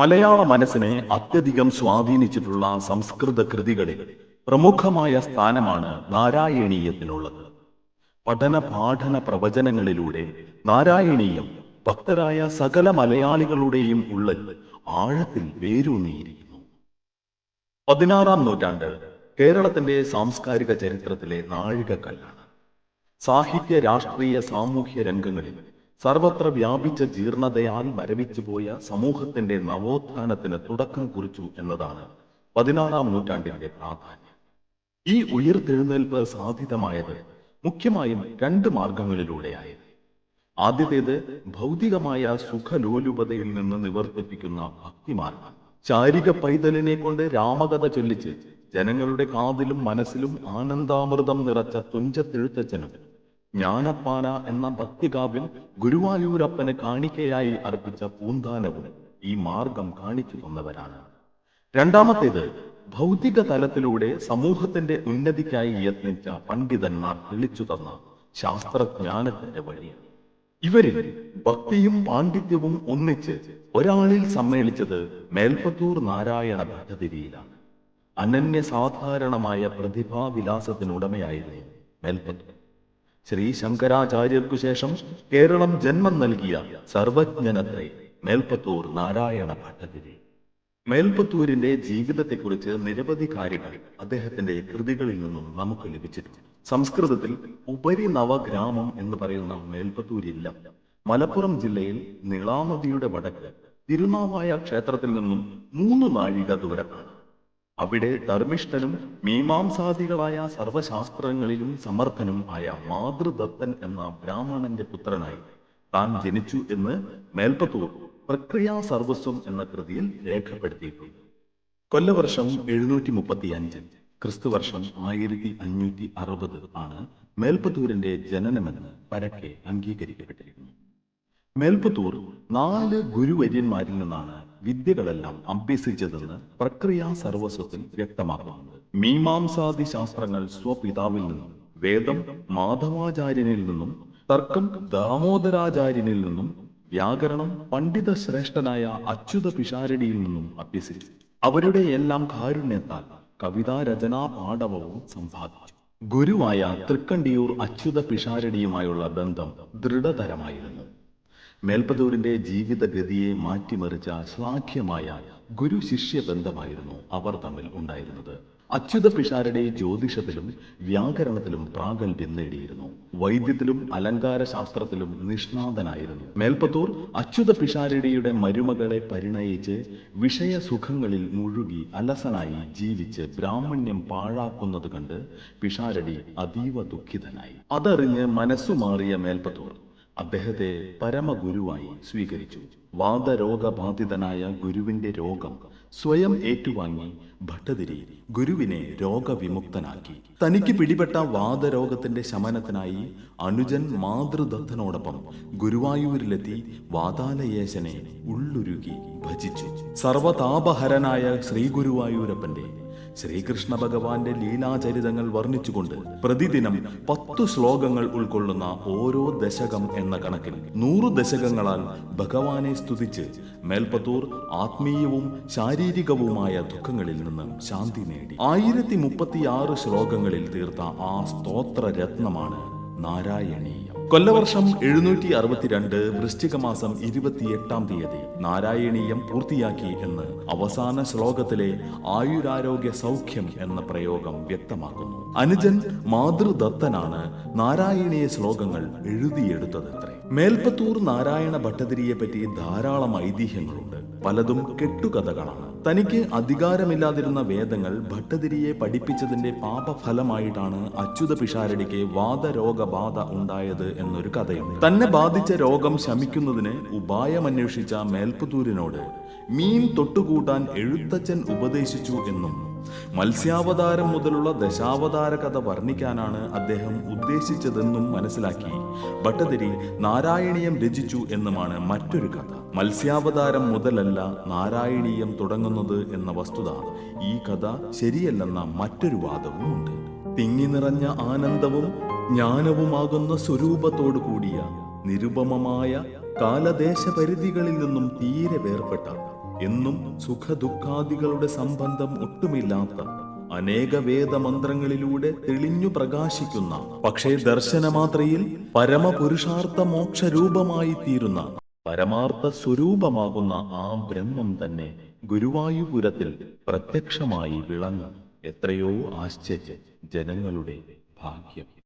മലയാള മനസ്സിനെ അത്യധികം സ്വാധീനിച്ചിട്ടുള്ള സംസ്കൃത കൃതികളിൽ പ്രമുഖമായ സ്ഥാനമാണ് നാരായണീയത്തിനുള്ളത്. പഠന പാഠന പ്രവചനങ്ങളിലൂടെ നാരായണീയം ഭക്തരായ സകല മലയാളികളുടെയും ഉള്ളിൽ ആഴത്തിൽ വേരൂന്നിയിരിക്കുന്നു. പതിനാറാം നൂറ്റാണ്ട് കേരളത്തിന്റെ സാംസ്കാരിക ചരിത്രത്തിലെ നാഴികക്കല്ലാണ്. സാഹിത്യ രാഷ്ട്രീയ സാമൂഹ്യ രംഗങ്ങളിൽ സർവത്ര വ്യാപിച്ച ജീർണതയാൽ മരവിച്ചുപോയ സമൂഹത്തിന്റെ നവോത്ഥാനത്തിന് തുടക്കം കുറിച്ചു എന്നതാണ് പതിനാറാം നൂറ്റാണ്ടിന്റെ പ്രാധാന്യം. ഈ ഉയർത്തെഴുന്നേൽപ്പ് സാധ്യതമായത് മുഖ്യമായും രണ്ട് മാർഗങ്ങളിലൂടെയായത് ആദ്യത്തേത് ഭൗതികമായ സുഖലോലുപതയിൽ നിന്ന് നിവർത്തിപ്പിക്കുന്ന ഭക്തിമാർഗം. ശാരിക പൈതലിനെ കൊണ്ട് രാമകഥ ചൊല്ലിച്ച് ജനങ്ങളുടെ കാതിലും മനസ്സിലും ആനന്ദാമൃതം നിറച്ച തുഞ്ചത്തെഴുത്തച്ഛനും ജ്ഞാനപ്പാന എന്ന ഭക്തികാവ്യം ഗുരുവായൂരപ്പന് കാണിക്കയായി അർപ്പിച്ച പൂന്താനവും ഈ മാർഗം കാണിച്ചു തന്നവരാണ്. രണ്ടാമത്തേത് ഭൗതിക തലത്തിലൂടെ സമൂഹത്തിന്റെ ഉന്നതിക്കായി യത്നിച്ച പണ്ഡിതന്മാർ തെളിച്ചു തന്ന ശാസ്ത്രജ്ഞാനത്തിന്റെ വഴിയാണ്. ഇവരിൽ ഭക്തിയും പാണ്ഡിത്യവും ഒന്നിച്ച് ഒരാളിൽ സമ്മേളിച്ചത് മേൽപ്പത്തൂർ നാരായണ ഭട്ടതിരിയിലാണ് അനന്യ സാധാരണമായ പ്രതിഭാവിലാസത്തിനുടമയായിരുന്നു മേൽപ്പത്തൂർ. ശ്രീ ശങ്കരാചാര്യർക്കു ശേഷം കേരളം ജന്മം നൽകിയ സർവജ്ഞനത്രേ മേൽപ്പത്തൂർ നാരായണ ഭട്ടതിരി. മേൽപ്പത്തൂരിന്റെ ജീവിതത്തെക്കുറിച്ച് നിരവധി കാര്യങ്ങൾ അദ്ദേഹത്തിന്റെ കൃതികളിൽ നിന്നും നമുക്ക് ലഭിച്ചിട്ടുണ്ട്. സംസ്കൃതത്തിൽ ഉപരി നവഗ്രാമം എന്ന് പറയുന്ന മേൽപ്പത്തൂരില്ല. മലപ്പുറം ജില്ലയിൽ നിളാനദിയുടെ വടക്ക് തിരുനാവായ ക്ഷേത്രത്തിൽ നിന്നും മൂന്ന് നാഴിക ദൂരമാണ് അവിടെ ധർമ്മിഷ്ഠനും മീമാംസാദികളായ സർവശാസ്ത്രങ്ങളിലും സമർത്ഥനും ആയ മാതൃദത്തൻ എന്ന ബ്രാഹ്മണന്റെ പുത്രനായി താൻ ജനിച്ചു എന്ന് മേൽപ്പത്തൂർ പ്രക്രിയാ സർവസ്വം എന്ന കൃതിയിൽ രേഖപ്പെടുത്തിയിട്ടുണ്ട്. കൊല്ലവർഷം എഴുന്നൂറ്റി മുപ്പത്തി അഞ്ച് ക്രിസ്തുവർഷം ആയിരത്തി അഞ്ഞൂറ്റി അറുപത് ആണ് മേൽപ്പത്തൂരിന്റെ ജനനമെന്ന് പരക്കെ അംഗീകരിക്കപ്പെട്ടിരിക്കുന്നു. മേൽപ്പത്തൂർ നാല് ഗുരുവര്യന്മാരിൽ നിന്നാണ് വിദ്യകളെല്ലാം അഭ്യസിച്ചതെന്ന് പ്രക്രിയ സർവസ്വത്തിൽ വ്യക്തമാക്കുന്നുണ്ട് മീമാംസാദി ശാസ്ത്രങ്ങൾ സ്വപിതാവിൽ നിന്നും വേദം മാധവാചാര്യനിൽ നിന്നും തർക്കം ദാമോദരാചാര്യനിൽ നിന്നും വ്യാകരണം പണ്ഡിത ശ്രേഷ്ഠനായ അച്യുത പിഷാരടിയിൽ നിന്നും അഭ്യസിച്ചു. അവരുടെ എല്ലാം കാരുണ്യത്താൽ കവിതാ രചനാ പാഠവവും സമ്പാദിച്ചു. ഗുരുവായ തൃക്കണ്ടിയൂർ അച്യുത പിഷാരടിയുമായുള്ള ബന്ധം ദൃഢതരമായിരുന്നു. മേൽപ്പത്തൂരിന്റെ ജീവിതഗതിയെ മാറ്റിമറിച്ച ശ്ലാഘ്യമായ ഗുരു ശിഷ്യ ബന്ധമായിരുന്നു അവർ തമ്മിൽ ഉണ്ടായിരുന്നത്. അച്യുത പിഷാരുടെ ജ്യോതിഷത്തിലും വ്യാകരണത്തിലും പ്രാഗൽഭ്യം നേടിയിരുന്നു. വൈദ്യത്തിലും അലങ്കാര ശാസ്ത്രത്തിലും നിഷ്ണാതനായിരുന്നു. മേൽപ്പത്തൂർ അച്യുത പിഷാരടിയുടെ മരുമകളെ പരിണയിച്ച് വിഷയസുഖങ്ങളിൽ മുഴുകി അലസനായി ജീവിച്ച് ബ്രാഹ്മണ്യം പാഴാക്കുന്നത് കണ്ട് പിഷാരടി അതീവ ദുഃഖിതനായി. അതറിഞ്ഞ് മനസ്സുമാറിയ മേൽപ്പത്തൂർ അദ്ദേഹത്തെ പരമഗുരുവായി സ്വീകരിച്ചു. വാദരോഗബാധിതനായ ഗുരുവിന്റെ രോഗം സ്വയം ഏറ്റുവാങ്ങി ഭട്ടതിരി ഗുരുവിനെ രോഗവിമുക്തനാക്കി. തനിക്ക് പിടിപെട്ട വാദരോഗത്തിന്റെ ശമനത്തിനായി അനുജൻ മാതൃദത്തനോടൊപ്പം ഗുരുവായൂരിലെത്തി വാതാലയേശനെ ഉള്ളുരുകി ഭജിച്ചു. സർവതാപഹരനായ ശ്രീ ഗുരുവായൂരപ്പന്റെ ശ്രീകൃഷ്ണ ഭഗവാന്റെ ലീലാചരിതങ്ങൾ വർണിച്ചുകൊണ്ട് പ്രതിദിനം പത്തു ശ്ലോകങ്ങൾ ഉൾക്കൊള്ളുന്ന ഓരോ ദശകം എന്ന കണക്കിൽ നൂറു ദശകങ്ങളാൽ ഭഗവാനെ സ്തുതിച്ച് മേൽപ്പത്തൂർ ആത്മീയവും ശാരീരികവുമായ ദുഃഖങ്ങളിൽ നിന്ന് ശാന്തി നേടി. ആയിരത്തി മുപ്പത്തിയാറ് ശ്ലോകങ്ങളിൽ തീർത്ത ആ സ്തോത്ര രത്നമാണ് നാരായണീയം. കൊല്ലവർഷം എഴുന്നൂറ്റി അറുപത്തിരണ്ട് വൃശ്ചിക മാസം ഇരുപത്തിയെട്ടാം തീയതി നാരായണീയം പൂർത്തിയാക്കി എന്ന് അവസാന ശ്ലോകത്തിലെ ആയുരാരോഗ്യ സൗഖ്യം എന്ന പ്രയോഗം വ്യക്തമാക്കുന്നു. അനുജൻ മാതൃദത്തനാണ് നാരായണീയ ശ്ലോകങ്ങൾ എഴുതിയെടുത്തതത്രേ. മേൽപ്പത്തൂർ നാരായണ ഭട്ടതിരിയെ പറ്റി ധാരാളം ഐതിഹ്യങ്ങളുണ്ട്. പലതും കെട്ടുകഥകളാണ്. തനിക്ക് അധികാരമില്ലാതിരുന്ന വേദങ്ങൾ ഭട്ടതിരിയെ പഠിപ്പിച്ചതിന്റെ പാപഫലമായിട്ടാണ് അച്യുത പിഷാരടിക്ക് വാദരോഗബാധ ഉണ്ടായത് എന്നൊരു കഥയുണ്ട് തന്നെ ബാധിച്ച രോഗം ശമിക്കുന്നതിന് ഉപായമന്വേഷിച്ച മേൽപ്പത്തൂരിനോട് മീൻ തൊട്ടുകൂട്ടാൻ എഴുത്തച്ഛൻ ഉപദേശിച്ചു എന്നും മത്സ്യാവതാരം മുതലുള്ള ദശാവതാര കഥ വർണിക്കാനാണ് അദ്ദേഹം ഉദ്ദേശിച്ചതെന്നും മനസ്സിലാക്കി. ഭട്ടതിരി നാരായണീയം രചിച്ചു എന്നുമാണ് മറ്റൊരു കഥ. മത്സ്യാവതാരം മുതലല്ല നാരായണീയം തുടങ്ങുന്നത് എന്ന വസ്തുത. ഈ കഥ ശരിയല്ലെന്ന മറ്റൊരു വാദവും ഉണ്ട് തിങ്ങി നിറഞ്ഞ ആനന്ദവും ജ്ഞാനവുമാകുന്ന സ്വരൂപത്തോടു കൂടിയ നിരുപമമായ കാലദേശ പരിധികളിൽ നിന്നും തീരെ വേർപെട്ട എന്നും സുഖദുഃഖാദികളുടെ സംബന്ധം ഒട്ടുമില്ലാത്ത അനേക വേദമന്ത്രങ്ങളിലൂടെ തെളിഞ്ഞു പ്രകാശിക്കുന്ന പക്ഷേ ദർശനമാത്രയിൽ പരമപുരുഷാർത്ഥ മോക്ഷരൂപമായി തീരുന്ന പരമാർത്ഥ സ്വരൂപമാകുന്ന ആ ബ്രഹ്മം തന്നെ ഗുരുവായൂപുരത്തിൽ പ്രത്യക്ഷമായി വിളങ്ങും. എത്രയോ ആശ്ചര്യ ജനങ്ങളുടെ ഭാഗ്യം.